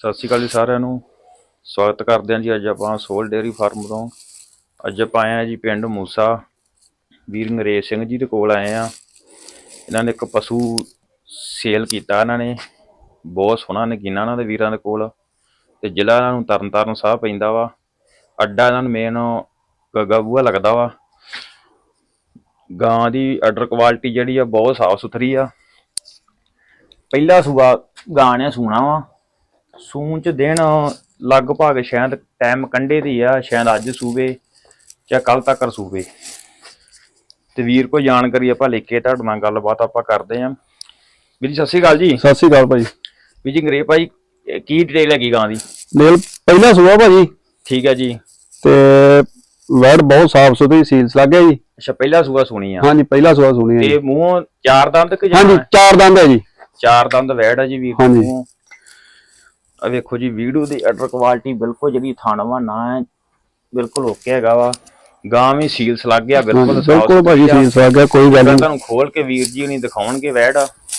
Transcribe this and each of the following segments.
ਸਤਿ ਸ਼੍ਰੀ ਅਕਾਲ ਜੀ ਸਾਰਿਆਂ ਨੂੰ। ਸਵਾਗਤ ਕਰਦੇ ਹਾਂ ਜੀ ਅੱਜ ਆਪਾਂ ਸੋਲ ਡੇਅਰੀ ਫਾਰਮ ਤੋਂ। ਅੱਜ ਆਪਾਂ ਆਏ ਹਾਂ ਜੀ ਪਿੰਡ ਮੂਸਾ। ਵੀਰ ਨਰੇਸ਼ ਸਿੰਘ ਜੀ ਦੇ ਕੋਲ ਆਏ ਆ ਇਹਨਾਂ ਨੇ ਇੱਕ ਪਸ਼ੂ ਸੇਲ ਕੀਤਾ ਇਹਨਾਂ ਨੇ। ਬਹੁਤ ਸੋਹਣਾ ਨਗੀਨਾ ਇਹਨਾਂ ਦੇ ਵੀਰਾਂ ਦੇ ਕੋਲ। ਤੇ ਜ਼ਿਲ੍ਹਾ ਇਹਨਾਂ ਨੂੰ ਤਰਨਤਾਰਨ ਸਾਹਿਬ ਪੈਂਦਾ ਵਾ। ਅੱਡਾ ਇਹਨਾਂ ਨੂੰ ਮੇਨ ਗੱਗਾ ਗਗਾਬੂਆ ਲੱਗਦਾ ਵਾ। ਗਾਂ ਦੀ ਆਰਡਰ ਕੁਆਲਿਟੀ ਜਿਹੜੀ ਆ ਬਹੁਤ ਸਾਫ਼ ਸੁਥਰੀ ਆ। ਪਹਿਲਾ ਸੂਆ ਗਾਂ ਨੇ ਸੂਣਾ ਵਾ। ਸੂਣ ਚ ਦਿਨ ਲਗਭਗ ਸ਼ਾਇਦ ਟਾਈਮ ਕੰਡੇ ਦੀ ਆ ਸ਼ਾਇਦ ਅੱਜ ਸੂਵੇ ਜਾਂ ਕੱਲ ਤੱਕ ਸੂਵੇ। ਤੇ ਵੀਰ ਕੋ ਜਾਣਕਾਰੀ ਆਪਾਂ ਲੈ ਕੇ ਤੁਹਾਡੇ ਨਾਲ ਗੱਲਬਾਤ ਆਪਾਂ ਕਰਦੇ ਆਂ। ਵੀਰ ਜੀ ਸਤਿ ਸ਼੍ਰੀ ਅਕਾਲ ਜੀ। ਸਤਿ ਸ੍ਰੀ ਅਕਾਲ ਭਾਜੀ ਵੀਰ ਜੀ ਅੰਗਰੇਜ਼ ਭਾਈ ਕੀ ਡਿਟੇਲ ਹੈਗੀ ਗਾਂ ਦੀ? ਮੇਲ ਪਹਿਲਾ ਸੁਆ ਭਾਜੀ। ਠੀਕ ਹੈ ਜੀ। ਤੇ ਵੈੜ ਬਹੁਤ ਸਾਫ਼ ਸੁਥਰੀ ਸੀਲਸ ਲੱਗ ਗਿਆ ਜੀ। ਅੱਛਾ ਪਹਿਲਾ ਸੂਆ ਸੁਣੀ ਆ। ਹਾਂਜੀ ਪਹਿਲਾ ਸੁਆ ਸੁਣੀ ਹੈ ਤੇ। ਮੂੰਹ ਚਾਰ ਦੰਦ ਕਿ ਹਾਂਜੀ ਚਾਰ ਦੰਦ ਹੈ ਜੀ। ਚਾਰ ਦੰਦ ਵੈੜ ਆ ਜੀ ਵੀਰ ਹਾਂਜੀ। ਆ ਵੇਖੋ ਜੀ ਵੀਡੀਓ ਦੀ ਆਰਡਰ ਕੁਆਲਿਟੀ ਬਿਲਕੁਲ ਜਿਹੜੀ ਥਾਣਵਾ ਨਾ ਹੈ ਬਿਲਕੁਲ ਓਕੇ ਹੈਗਾ ਵਾ। ਗਾਂ ਵੀ ਸੀਲਸ ਲੱਗ ਗਿਆ ਬਿਲਕੁਲ ਬਿਲਕੁਲ ਭਾਜੀ। ਸੀਲਸ ਲੱਗ ਗਿਆ ਕੋਈ ਗੱਲ ਨਹੀਂ। ਤੁਹਾਨੂੰ ਖੋਲ ਕੇ ਵੀਰ ਜੀ ਨਹੀਂ ਦਿਖਾਉਣਗੇ ਵੈੜ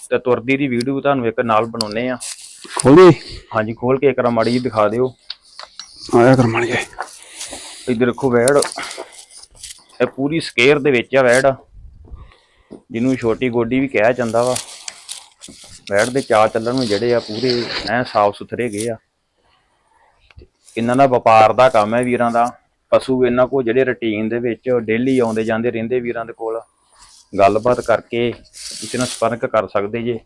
ਤੇ ਤੁਰਦੀ ਦੀ ਵੀਡੀਓ ਤੁਹਾਨੂੰ ਇੱਕ ਨਾਲ ਬਣਾਉਨੇ ਆ। ਖੋਲੀ? ਹਾਂਜੀ ਖੋਲ ਕੇ ਇੱਕ ਵਾਰ ਮਾੜੀ ਜੀ ਦਿਖਾ ਦਿਓ। ਆਇਆ ਕਰ ਮਣ ਜਾਏ ਇੱਧਰ ਦੇਖੋ ਵੈੜ ਇਹ ਪੂਰੀ ਸਕੇਅਰ ਦੇ ਵਿੱਚ ਆ ਵੈੜ। ਜਿਹਨੂੰ ਛੋਟੀ ਗੋਡੀ ਵੀ ਕਿਹਾ ਜਾਂਦਾ ਵਾ। ਵੈੜ ਦੇ ਚਾਲ ਚੱਲਣ ਨੂੰ ਜਿਹੜੇ ਆ ਪੂਰੇ ਐ ਸਾਫ਼ ਸੁਥਰੇ ਗਏ ਆ। ਇਹਨਾਂ ਦਾ ਵਪਾਰ ਦਾ ਕੰਮ ਹੈ ਵੀਰਾਂ ਦਾ। ਪਸ਼ੂ ਇਹਨਾਂ ਕੋ ਜਿਹੜੇ ਰੁਟੀਨ ਦੇ ਵਿੱਚ ਡੇਲੀ ਆਉਂਦੇ ਜਾਂਦੇ ਰਹਿੰਦੇ ਵੀਰਾਂ ਦੇ ਕੋਲ। ਗੱਲਬਾਤ ਕਰਕੇ ਤੁਸੀਂ ਨਾਲ ਸੰਪਰਕ ਕਰ ਸਕਦੇ ਜੇ।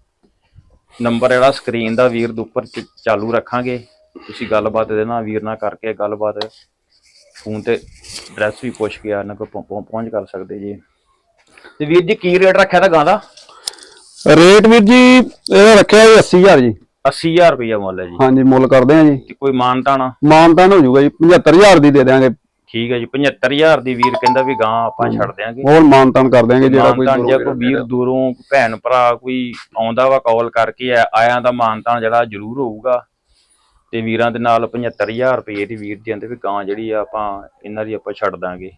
ਨੰਬਰ ਜਿਹੜਾ ਸਕਰੀਨ ਦਾ ਵੀਰ ਦੇ ਉੱਪਰ ਚਾਲੂ ਰੱਖਾਂਗੇ। ਤੁਸੀਂ ਗੱਲਬਾਤ ਇਹਦੇ ਨਾਲ ਵੀਰ ਨਾਲ ਕਰਕੇ ਗੱਲਬਾਤ ਫੋਨ ਤੇ ਐਡਰੈਸ ਵੀ ਪੁੱਛ ਕੇ ਇਹਨਾਂ ਕੋਲ ਪਹੁੰ- ਪਹੁੰਚ ਕਰ ਸਕਦੇ ਜੀ। ਤੇ ਵੀਰ ਜੀ ਕੀ ਰੇਟ ਰੱਖਿਆ ਤਾਂ ਗਾਂ ਦਾ? ਰੇਟ ਵੀਰ ਜੀ ਇਹਦਾ ਰੱਖਿਆ ਜੀ 80000 ਜੀ। 80000 ਰੁਪਇਆ ਮੁੱਲ ਹੈ ਜੀ। ਹਾਂਜੀ ਮੁੱਲ ਕਰਦੇ ਆ ਜੀ। ਤੇ ਕੋਈ ਮਾਨਤਾ ਨਾ ਮਾਨਤਾਨ ਹੋ ਜਾਊਗਾ ਜੀ 75000 ਦੀ ਦੇ ਦਿਆਂਗੇ। ਠੀਕ ਹੈ ਜੀ 75000 ਦੀ ਵੀਰ ਕਹਿੰਦਾ ਵੀ ਗਾਂ ਆਪਾਂ ਛੱਡ ਦਿਆਂਗੇ। ਹੋਰ ਮਾਨਤਾਨ ਕਰ ਦਿਆਂਗੇ ਜਿਹੜਾ ਕੋਈ ਮਾਨਤਾਨ ਜੇ ਕੋਈ ਵੀਰ ਦੂਰੋਂ ਭੈਣ ਭਰਾ ਕੋਈ ਆਉਂਦਾ ਵਾ ਕਾਲ ਕਰਕੇ ਆ- ਆਇਆਂ ਦਾ ਮਾਨਤਾਨ ਜਿਹੜਾ ਜ਼ਰੂਰ ਹੋਊਗਾ। ਤੇ ਵੀਰਾਂ ਦੇ ਨਾਲ 75000 ਰੁਪਏ ਦੀ ਵੀਰ ਦੀ ਕਹਿੰਦੇ ਵੀ ਗਾਂ ਜਿਹੜੀ ਆ ਆਪਾਂ ਇਹਨਾਂ ਦੀ ਆਪਾਂ ਛੱਡ ਦਾਂਗੇ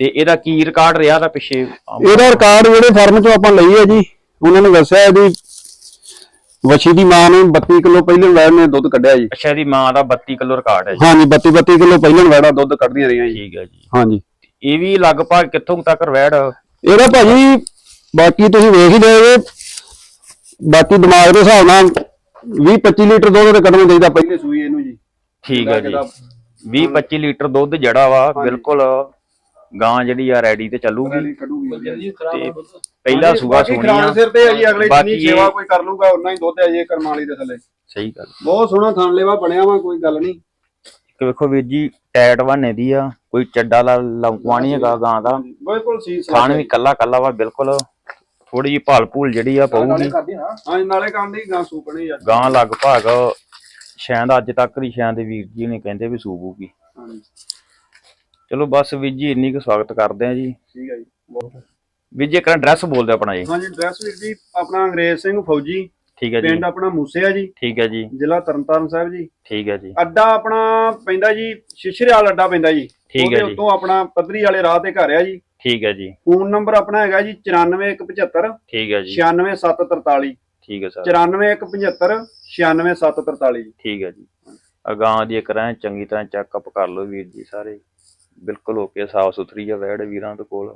ਤੇ ਇਹਦਾ ਕੀ ਰਿਕਾਰਡ ਰਿਹਾ ਦਾ ਪਿੱਛੇ? ਇਹਦਾ ਰਿਕਾਰਡ ਜਿਹੜੇ ਫਾਰਮ ਚੋਂ ਆਪਾਂ ਲਈ ਹੈ ਜੀ ਉਹਨਾਂ ਨੇ ਦੱਸਿਆ ਇਹਦੀ ਵਛੀ ਦੀ ਮਾਂ ਨੇ 32 ਕਿਲੋ ਪਹਿਲੇ ਵੈੜ ਨੇ ਦੁੱਧ ਕੱਢਿਆ ਜੀ। ਅੱਛਾ ਇਹਦੀ ਮਾਂ ਦਾ 32 ਕਿਲੋ ਰਿਕਾਰਡ ਹੈ ਜੀ। ਹਾਂਜੀ 32 32 ਕਿਲੋ ਪਹਿਲਾਂ ਵੈੜਾ ਦੁੱਧ ਕੱਢਦੀਆਂ ਰਹੀਆਂ ਜੀ। ਠੀਕ ਹੈ ਜੀ। ਹਾਂਜੀ। ਇਹ ਵੀ ਲਗਭਗ ਕਿੱਥੋਂ ਤੱਕ ਵੈੜ ਇਹਦਾ ਭਾਜੀ ਬਾਕੀ ਤੁਸੀਂ ਵੇਖ ਹੀ ਲਓਗੇ ਬਾਕੀ ਦਿਮਾਗ ਦੇ ਹਿਸਾਬ ਨਾਲ 20 25 ਲੀਟਰ ਦੁੱਧ ਤੇ ਕੱਢਣਾ ਚਾਹੀਦਾ ਪਹਿਲੇ ਸੂਈ ਇਹਨੂੰ ਜੀ। ਠੀਕ ਹੈ ਜੀ। 20 25 ਲੀਟਰ ਦੁੱਧ ਜਿਹੜਾ ਵਾ ਬਿਲਕੁਲ ਗਾਂ ਜਿਹੜੀ ਆ ਰੈਡੀ ਤੇ ਚੱਲੂਗੀ। ਤੇ ਪਹਿਲਾ ਸੂਆ ਸੋਣੀ ਆ ਸਿਰ ਤੇ ਹੈ ਜੀ ਅਗਲੇ ਬਾਕੀ ਜਿੰਨੀ ਸੇਵਾ ਕੋਈ ਕਰ ਲੂਗਾ ਉਨਾ ਹੀ ਦੁੱਧ ਹੈ ਜੀ ਕਰਮਾਲੀ ਦੇ ਥੱਲੇ। ਸਹੀ ਗੱਲ। ਬਹੁਤ ਸੋਹਣਾ ਥਣ ਲੇਵਾ ਬਣਿਆ ਵਾ ਕੋਈ ਗੱਲ ਨਹੀਂ। ਇੱਕ ਵੇਖੋ ਵੀਰ ਜੀ ਟੈਟ ਵਾਨੇ ਦੀ ਆ ਕੋਈ ਚੱਡਾ ਲਾ ਲੰਕਵਾ ਨਹੀਂ ਹੈਗਾ ਗਾਂ ਦਾ। ਬਿਲਕੁਲ ਸੀ ਖਾਣ ਵੀ ਕੱਲਾ ਕੱਲਾ ਵਾ ਬਿਲਕੁਲ। ਥੋੜੀ ਜਿਹੀ ਭਾਲ ਭੂਲ ਜਿਹੜੀ ਆ ਪਊਗੀ। ਹਾਂ ਨਾਲੇ ਕਾਂਦੀ ਗਾਂ ਸੂਪਣੀ ਆ। ਗਾਂ ਲਗਭਗ ਸ਼ਾਇਦ ਅੱਜ ਤੱਕ ਦੀ ਸ਼ਾਇਦ ਵੀਰ ਜੀ ਨੇ ਕਹਿੰਦੇ ਵੀ ਸੂਬੂਗੀ ਹਾਂਜੀ। ਚਲੋ ਬਸ ਵੀਰ ਜੀ ਇੰਨੀ ਕੁ ਸਵਾਗਤ ਕਰਦੇ ਆ ਜੀ। ਠੀਕ ਹੈ ਜੀ ਬਹੁਤ। ਵੀਰ ਜੀ ਇੱਕ ਐਡਰੈਸ ਬੋਲਦੇ ਆਪਣਾ ਜੀ ਹਾਂਜੀ ਡਰੈਸ ਵੀਰ ਜੀ ਆਪਣਾ ਅੰਗਰੇਜ਼ ਸਿੰਘ ਫੌਜੀ। ਠੀਕ ਹੈ ਜੀ। ਪਿੰਡ ਆਪਣਾ ਮੂਸੇ ਆ ਜੀ। ਠੀਕ ਹੈ ਜੀ। ਜ਼ਿਲ੍ਹਾ ਤਰਨਤਾਰਨ ਸਾਹਿਬ ਜੀ। ਠੀਕ ਹੈ ਜੀ। ਅੱਡਾ ਆਪਣਾ ਪੈਂਦਾ ਜੀ ਸ਼ਿਸ਼ਰਿਆਲ ਅੱਡਾ ਪੈਂਦਾ ਜੀ। ਠੀਕ ਹੈ ਉਹਦੇ ਜੀ। ਉੱਤੋਂ ਆਪਣਾ ਪੱਧਰੀ ਵਾਲੇ ਰਾਹ ਤੇ ਘਰ ਆ ਜੀ। ਠੀਕ ਹੈ ਜੀ। ਫੋਨ ਨੰਬਰ ਆਪਣਾ ਹੈਗਾ ਜੀ 94175 ਠੀਕ ਹੈ ਜੀ। 96743 ਠੀਕ ਹੈ ਸਰ। 94175 96743 ਜੀ। ਠੀਕ ਹੈ ਜੀ। ਅਗਾਂ ਦੀ ਇੱਕ ਰਾਂ ਚੰਗੀ ਤਰ੍ਹਾਂ ਚੈੱਕਅਪ ਕਰ ਲਓ ਵੀਰ ਜੀ ਸਾਰੇ। ਬਿਲਕੁਲ ਓਕੇ ਸਾਫ਼ ਸੁਥਰੀ ਆ ਵੈੜ ਵੀਰਾਂ ਦੇ ਕੋਲ।